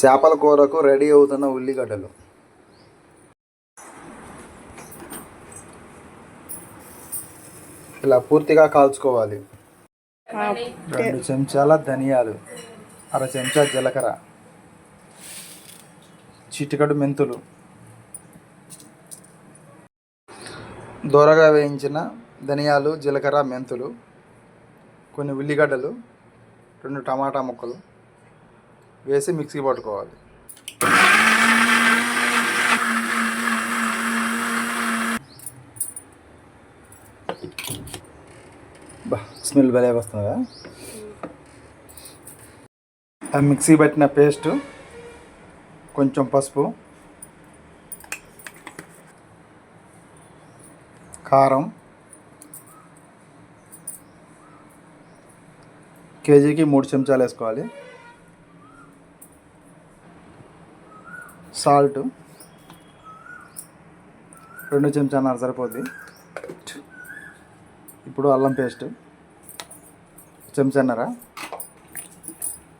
చేపల కూరకు రెడీ అవుతున్న ఉల్లిగడ్డలు. ఇలా పూర్తిగా కాల్చుకోవాలి. రెండు చెంచాల ధనియాలు అర చెంచా జీలకర్ర చిటికడు మెంతులు. దూరగా వేయించిన ధనియాలు జీలకర్ర మెంతులు కొన్ని ఉల్లిగడ్డలు రెండు టమాటా ముక్కలు. వేసి మిక్సీ పట్టుకోవాలి. స్మెల్ భలే వస్తుందా? ఆ మిక్సీ పట్టిన పేస్ట్ కొంచెం పసుపు కారం కేజీకి మూడు చెంచాలు వేసుకోవాలి. సాల్ట్. రెండు చెంచాన్నర సరిపోద్ది. ఇప్పుడు అల్లం పేస్ట్. చెంచాన్నర.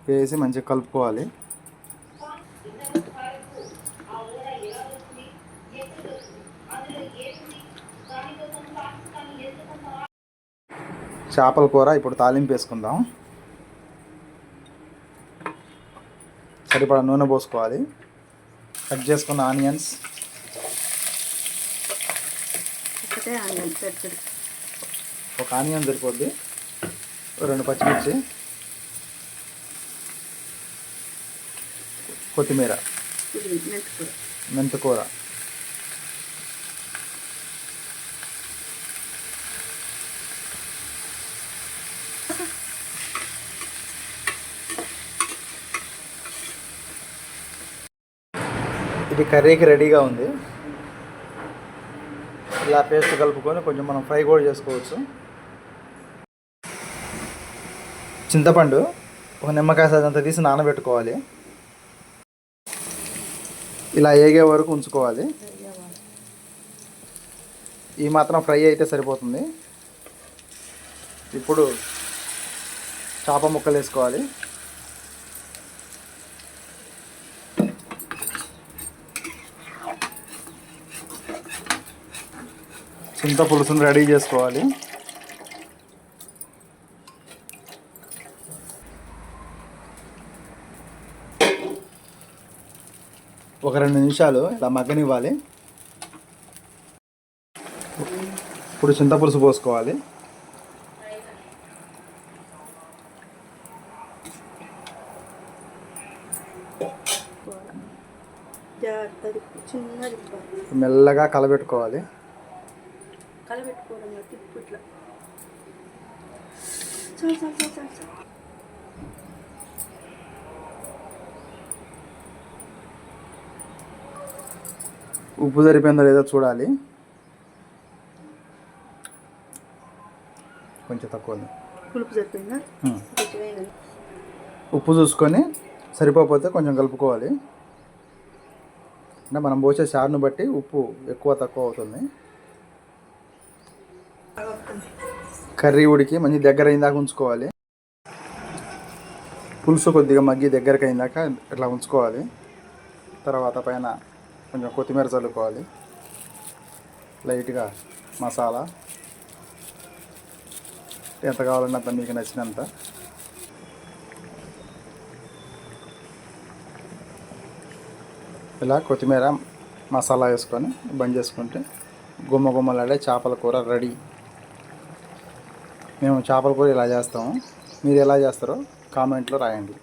వేసి మంచిగా కలుపుకోవాలి. చేపల కూర ఇప్పుడు తాలింపు వేసుకుందాం. సరిపడా నూనె పోసుకోవాలి. కట్ చేసుకున్న ఆనియన్స్. ఒకటే ఆనియన్ పెద్దది. ఒక ఆనియన్ సరిపోద్ది. రెండు పచ్చిమిర్చి. కొత్తిమీర. మెంతికూర. ఇది కర్రీకి రెడీగా ఉంది. ఇలా పేస్ట్ కలుపుకొని కొంచెం మనం ఫ్రై కూడా చేసుకోవచ్చు. చింతపండు ఒక నిమ్మకాయ సైజంతా తీసి నానబెట్టుకోవాలి. ఇలా ఏగే వరకు ఉంచుకోవాలి. ఈ మాత్రం ఫ్రై అయితే సరిపోతుంది. ఇప్పుడు చేప ముక్కలు వేసుకోవాలి. చింత పులుసును రెడీ చేసుకోవాలి. ఒక రెండు నిమిషాలు ఇలా మగ్గనివ్వాలి. ఇప్పుడు చింతపులుసు పోసుకోవాలి. జాగ్రత్తది చిన్నది మెల్లగా కలబెట్టుకోవాలి. కలబెట్టుకోవడం తిప్పు ఇట్లా చాలు చాలు చాలు చాలు చాలు. ఉప్పు సరిపోయిందో లేదో చూడాలి. కొంచెం తక్కువ ఉంది. పులుపు సరిపోయిందా. ఉప్పు చూసుకొని సరిపోకపోతే కొంచెం కలుపుకోవాలి. అంటే మనం పోసే చారును బట్టి ఉప్పు ఎక్కువ తక్కువ అవుతుంది. కర్రీ ఉడికి మంచి దగ్గర అయిందాక ఉంచుకోవాలి. పులుసు కొద్దిగా మగ్గి దగ్గరకు అయిందాక ఇట్లా ఉంచుకోవాలి. తర్వాత పైన కొంచెం కొత్తిమీర చల్లుకోవాలి. లైట్గా మసాలా. ఎంత కావాలన్నా అంత మీకు నచ్చినంత. ఇలా కొత్తిమీర మసాలా వేసుకొని బంద్ చేసుకుంటే గుమ్మ గుమ్మలాడే చేపల కూర రెడీ. మేము చేపల కూర ఇలా చేస్తాము మీరు ఎలా చేస్తారో కామెంట్లో రాయండి.